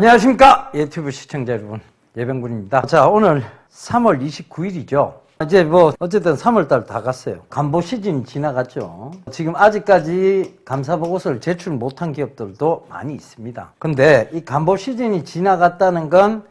안녕하십니까? 유튜브 시청자 여러분 예병군입니다. 자 오늘 3월 29일이죠. 이제 뭐 어쨌든 3월달 다 갔어요. 간보 시즌 지나갔죠. 지금 아직까지 감사보고서를 제출 못한 기업들도 많이 있습니다. 근데 이 간보 시즌이 지나갔다는 건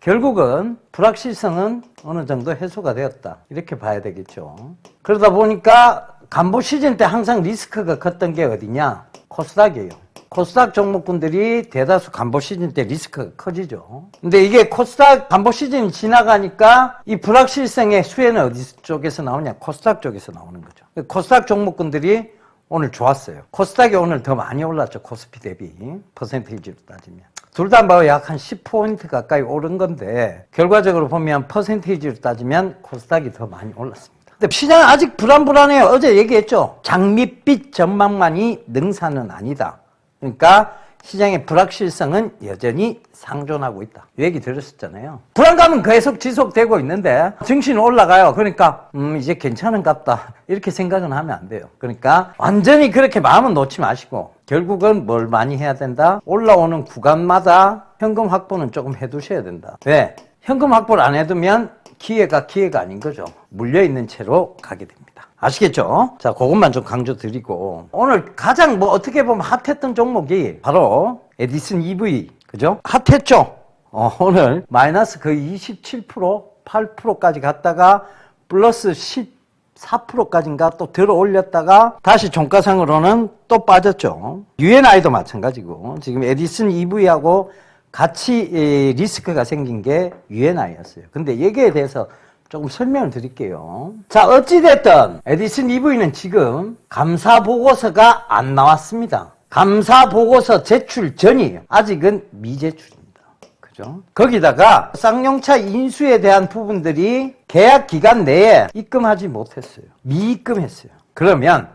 결국은 불확실성은 어느 정도 해소가 되었다. 이렇게 봐야 되겠죠. 그러다 보니까 간보 시즌 때 항상 리스크가 컸던 게 어디냐? 코스닥이에요 코스닥 종목군들이 대다수 간보 시즌 때 리스크가 커지죠. 근데 이게 코스닥 간보 시즌이 지나가니까 이 불확실성의 수혜는 어디 쪽에서 나오냐? 코스닥 쪽에서 나오는 거죠. 코스닥 종목군들이 오늘 좋았어요. 코스닥이 오늘 더 많이 올랐죠. 코스피 대비 퍼센테이지로 따지면. 둘 다 뭐 약 한 10포인트 가까이 오른 건데 결과적으로 보면 퍼센테이지로 따지면 코스닥이 더 많이 올랐습니다. 근데 시장은 아직 불안불안해요. 어제 얘기했죠. 장밋빛 전망만이 능사는 아니다. 그러니까 시장의 불확실성은 여전히 상존하고 있다. 이 얘기 들었었잖아요. 불안감은 계속 지속되고 있는데 증시는 올라가요. 그러니까 음 이제 괜찮은 같다. 이렇게 생각은 하면 안 돼요. 그러니까 완전히 그렇게 마음은 놓지 마시고 결국은 뭘 많이 해야 된다? 올라오는 구간마다 현금 확보는 조금 해두셔야 된다. 왜? 현금 확보를 안 해두면 기회가 기회가 아닌 거죠. 물려 있는 채로 가게 됩니다. 아시겠죠? 자, 그것만 좀 강조 드리고. 오늘 가장 뭐 어떻게 보면 핫했던 종목이 바로 에디슨 EV. 그죠? 핫했죠? 어, 오늘 마이너스 거의 27%, 8%까지 갔다가 플러스 14%까지인가 또 들어 올렸다가 다시 종가상으로는 또 빠졌죠. UNI도 마찬가지고 지금 에디슨 EV하고 같이 이, 리스크가 생긴 게 UNI였어요. 근데 여기에 대해서 조금 설명을 드릴게요. 자, 어찌됐든 에디슨 EV는 지금 감사 보고서가 안 나왔습니다. 감사 보고서 제출 전이에요. 아직은 미제출입니다. 그죠? 거기다가 쌍용차 인수에 대한 부분들이 계약 기간 내에 입금하지 못했어요. 미입금했어요. 그러면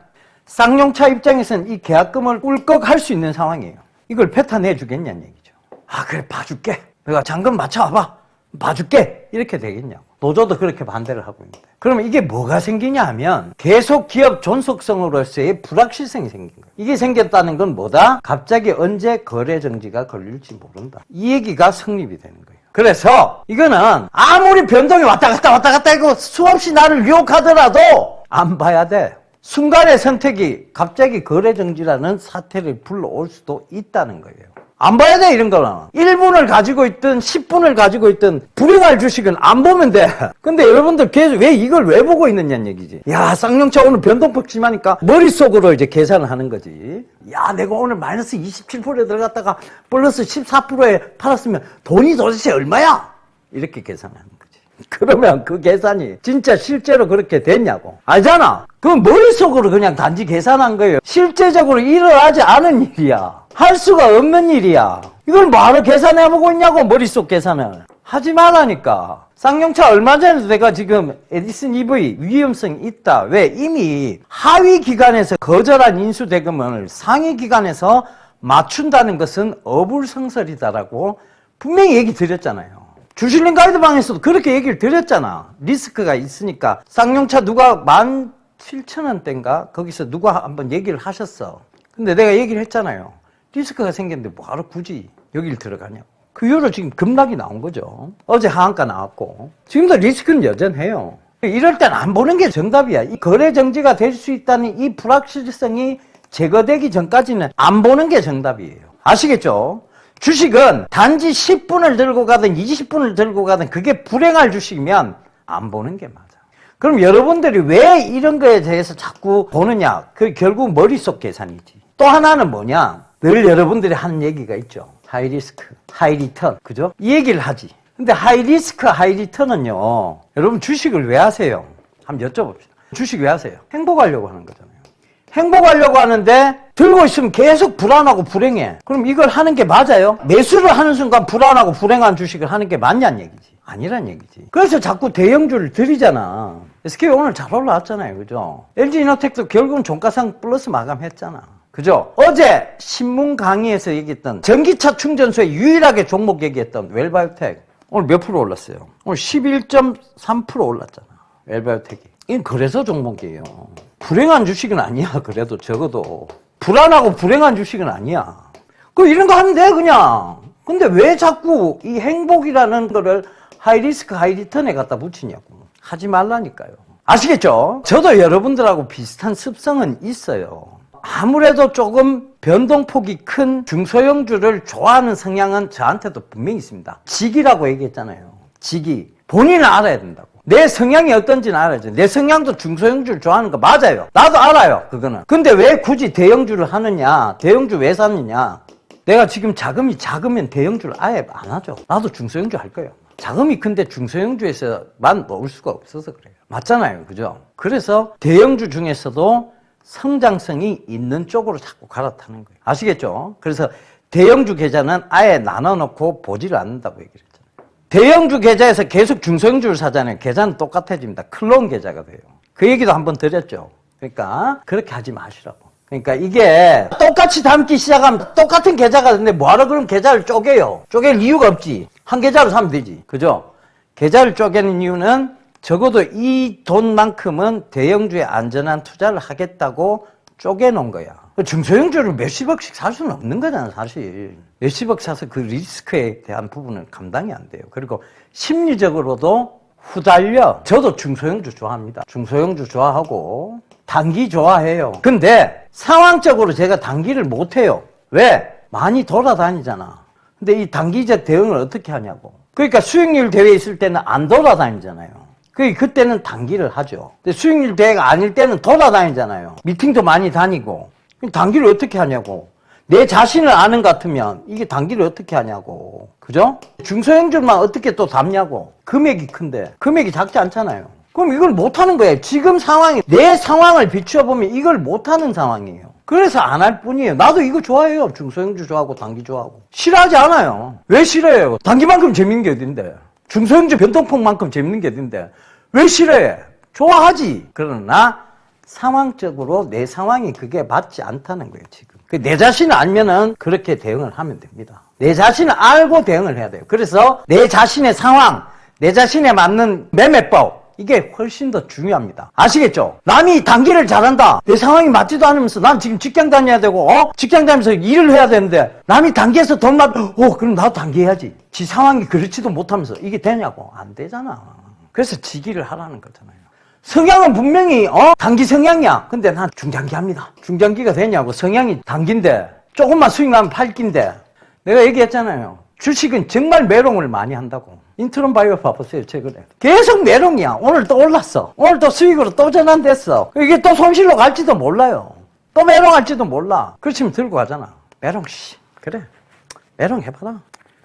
쌍용차 입장에서는 이 계약금을 꿀꺽 할 수 있는 상황이에요. 이걸 패턴해 주겠냐는 얘기죠. 아, 그래, 봐줄게. 내가 잔금 맞춰와봐. 봐줄게. 이렇게 되겠냐고. 노조도 그렇게 반대를 하고 있는데. 그러면 이게 뭐가 생기냐 하면 계속 기업 존속성으로서의 불확실성이 생긴 거예요. 이게 생겼다는 건 뭐다? 갑자기 언제 거래 정지가 걸릴지 모른다. 이 얘기가 성립이 되는 거예요. 그래서 이거는 아무리 변동이 왔다 갔다 왔다 갔다 하고 수없이 나를 유혹하더라도 안 봐야 돼. 순간의 선택이 갑자기 거래 정지라는 사태를 불러올 수도 있다는 거예요. 안 봐야 돼, 이런 거는. 1분을 가지고 있든 10분을 가지고 있든 불행할 주식은 안 보면 돼. 근데 여러분들 계속 왜 이걸 왜 보고 있느냐는 얘기지. 야, 쌍용차 오늘 변동폭 심하니까 머릿속으로 이제 계산을 하는 거지. 야, 내가 오늘 마이너스 27%에 들어갔다가 플러스 14%에 팔았으면 돈이 도대체 얼마야? 이렇게 계산하는 거지. 그러면 그 계산이 진짜 실제로 그렇게 됐냐고. 알잖아. 그 머릿속으로 그냥 단지 계산한 거예요. 실제적으로 일어나지 않은 일이야. 할 수가 없는 일이야. 이걸 뭐하러 계산해보고 있냐고, 머릿속 계산을. 하지 말라니까. 쌍용차 얼마 전에도 내가 지금 에디슨 EV 위험성이 있다. 왜? 이미 하위 기관에서 거절한 인수대금을 상위 기관에서 맞춘다는 것은 어불성설이다라고 분명히 얘기 드렸잖아요. 주실링 가이드방에서도 그렇게 얘기를 드렸잖아. 리스크가 있으니까. 쌍용차 누가 만 7천원대인가? 거기서 누가 한번 얘기를 하셨어. 근데 내가 얘기를 했잖아요. 리스크가 생겼는데 뭐하러 굳이 여기를 들어가냐고. 그 이후로 지금 급락이 나온 거죠. 어제 하한가 나왔고. 지금도 리스크는 여전해요. 이럴 땐 안 보는 게 정답이야. 이 거래 정지가 될 수 있다는 이 불확실성이 제거되기 전까지는 안 보는 게 정답이에요. 아시겠죠? 주식은 단지 10분을 들고 가든 20분을 들고 가든 그게 불행할 주식이면 안 보는 게 맞아. 그럼 여러분들이 왜 이런 거에 대해서 자꾸 보느냐? 그 결국 머릿속 계산이지. 또 하나는 뭐냐? 늘 여러분들이 하는 얘기가 있죠. 하이 리스크, 하이 리턴. 그죠? 이 얘기를 하지. 근데 하이 리스크, 하이 리턴은요. 여러분 주식을 왜 하세요? 한번 여쭤봅시다. 주식 왜 하세요? 행복하려고 하는 거잖아요. 행복하려고 하는데 들고 있으면 계속 불안하고 불행해. 그럼 이걸 하는 게 맞아요? 매수를 하는 순간 불안하고 불행한 주식을 하는 게 맞냐는 얘기지. 아니란 얘기지. 그래서 자꾸 대형주를 들이잖아. SK 오늘 잘 올라왔잖아요. 그죠? LG이노텍도 결국은 종가상 플러스 마감했잖아. 그죠? 어제 신문 강의에서 얘기했던 전기차 충전소에 유일하게 종목 얘기했던 웰바이오텍 오늘 몇 프로 올랐어요? 오늘 11.3% 올랐잖아. 웰바이오텍이. 이건 그래서 종목이에요. 불행한 주식은 아니야. 그래도 적어도 불안하고 불행한 주식은 아니야. 그 이런 거 하면 돼 그냥. 근데 왜 자꾸 이 행복이라는 거를 하이리스크 하이리턴에 갖다 붙이냐고. 하지 말라니까요. 아시겠죠? 저도 여러분들하고 비슷한 습성은 있어요. 아무래도 조금 변동폭이 큰 중소형주를 좋아하는 성향은 저한테도 분명히 있습니다. 직이라고 얘기했잖아요. 직이. 본인은 알아야 된다고. 내 성향이 어떤지는 알아야죠. 내 성향도 중소형주를 좋아하는 거 맞아요. 나도 알아요. 그거는. 근데 왜 굳이 대형주를 하느냐? 대형주 왜 사느냐? 내가 지금 자금이 작으면 대형주를 아예 안 하죠. 나도 중소형주 할 거예요. 자금이 큰데 중소형주에서만 먹을 수가 없어서 그래요. 맞잖아요. 그죠? 그래서 대형주 중에서도 성장성이 있는 쪽으로 자꾸 갈아타는 거예요. 아시겠죠? 그래서 대형주 계좌는 아예 나눠놓고 보지를 않는다고 얘기를 했잖아요. 대형주 계좌에서 계속 중소형주를 사잖아요. 계좌는 똑같아집니다. 클론 계좌가 돼요. 그 얘기도 한번 드렸죠. 그러니까 그렇게 하지 마시라고. 그러니까 이게 똑같이 담기 시작하면 똑같은 계좌가 되는데 뭐하러 그럼 계좌를 쪼개요? 쪼갤 이유가 없지. 한 계좌로 사면 되지. 그죠? 계좌를 쪼개는 이유는 적어도 이 돈만큼은 대형주에 안전한 투자를 하겠다고 쪼개놓은 거야. 중소형주를 몇십억씩 살 수는 없는 거잖아, 사실. 몇십억 사서 그 리스크에 대한 부분은 감당이 안 돼요. 그리고 심리적으로도 후달려. 저도 중소형주 좋아합니다. 중소형주 좋아하고, 단기 좋아해요. 근데 상황적으로 제가 단기를 못해요. 왜? 많이 돌아다니잖아. 근데 이 단기적 대응을 어떻게 하냐고. 그러니까 수익률 대회 있을 때는 안 돌아다니잖아요. 그 그때는 단기를 하죠. 근데 수익률 대회가 아닐 때는 돌아다니잖아요. 미팅도 많이 다니고. 단기를 어떻게 하냐고. 내 자신을 아는 것 같으면 이게 단기를 어떻게 하냐고. 그죠? 중소형주만 어떻게 또 담냐고. 금액이 큰데. 금액이 작지 않잖아요. 그럼 이걸 못하는 거예요. 지금 상황이, 내 상황을 비추어보면 이걸 못하는 상황이에요. 그래서 안 할 뿐이에요. 나도 이거 좋아해요. 중소형주 좋아하고 단기 좋아하고. 싫어하지 않아요. 왜 싫어해요? 단기만큼 재밌는 게 어딘데? 중소형주 변동폭만큼 재밌는 게 어딘데? 왜 싫어해? 좋아하지. 그러나 상황적으로 내 상황이 그게 맞지 않다는 거예요, 지금. 그내 자신을 알면은 그렇게 대응을 하면 됩니다. 내 자신을 알고 대응을 해야 돼요. 그래서 내 자신의 상황, 내 자신에 맞는 매매법, 이게 훨씬 더 중요합니다. 아시겠죠? 남이 단기를 잘한다. 내 상황이 맞지도 않으면서 난 지금 직장 다녀야 되고, 어? 직장 다니면서 일을 해야 되는데, 남이 단기에서 돈 받, 어, 그럼 나도 단기 해야지. 지 상황이 그렇지도 못하면서 이게 되냐고. 안 되잖아. 그래서 지기를 하라는 거잖아요. 성향은 분명히, 어? 단기 성향이야. 근데 난 중장기 합니다. 중장기가 되냐고. 성향이 단기인데, 조금만 수익 나면 팔기인데, 내가 얘기했잖아요. 주식은 정말 메롱을 많이 한다고. 인트론 바이오 봐보세요, 최근에. 계속 메롱이야. 오늘 또 올랐어. 오늘 또 수익으로 또 전환됐어. 이게 또 손실로 갈지도 몰라요. 또 메롱할지도 몰라. 그렇지만 들고 가잖아. 메롱, 씨. 그래. 메롱 해봐라.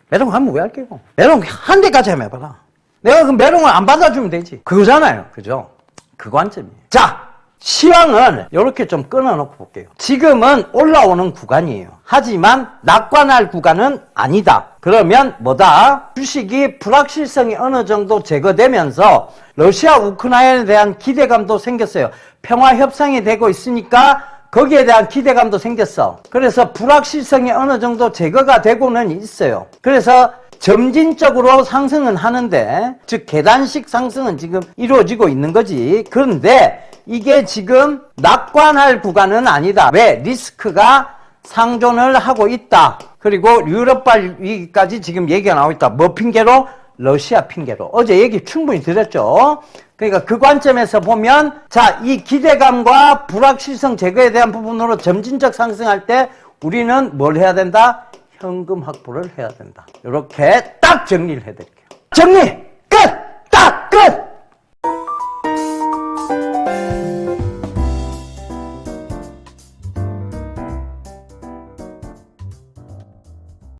메롱 하면 왜 할게요? 메롱 한 대까지 하면 해봐라. 내가 그 메롱을 안 받아주면 되지. 그거잖아요. 그죠? 그 관점이에요. 자, 시황을 이렇게 좀 끊어놓고 볼게요. 지금은 올라오는 구간이에요. 하지만 낙관할 구간은 아니다. 그러면 뭐다? 주식이 불확실성이 어느 정도 제거되면서 러시아 우크라이나에 대한 기대감도 생겼어요. 평화 협상이 되고 있으니까 거기에 대한 기대감도 생겼어. 그래서 불확실성이 어느 정도 제거가 되고는 있어요. 그래서 점진적으로 상승은 하는데, 즉, 계단식 상승은 지금 이루어지고 있는 거지. 그런데 이게 지금 낙관할 구간은 아니다. 왜? 리스크가 상존을 하고 있다. 그리고 유럽발 위기까지 지금 얘기가 나오고 있다. 뭐 핑계로? 러시아 핑계로. 어제 얘기 충분히 드렸죠. 그러니까 그 관점에서 보면, 자, 이 기대감과 불확실성 제거에 대한 부분으로 점진적 상승할 때 우리는 뭘 해야 된다? 현금 확보를 해야 된다. 이렇게 딱 정리를 해드릴게요. 정리!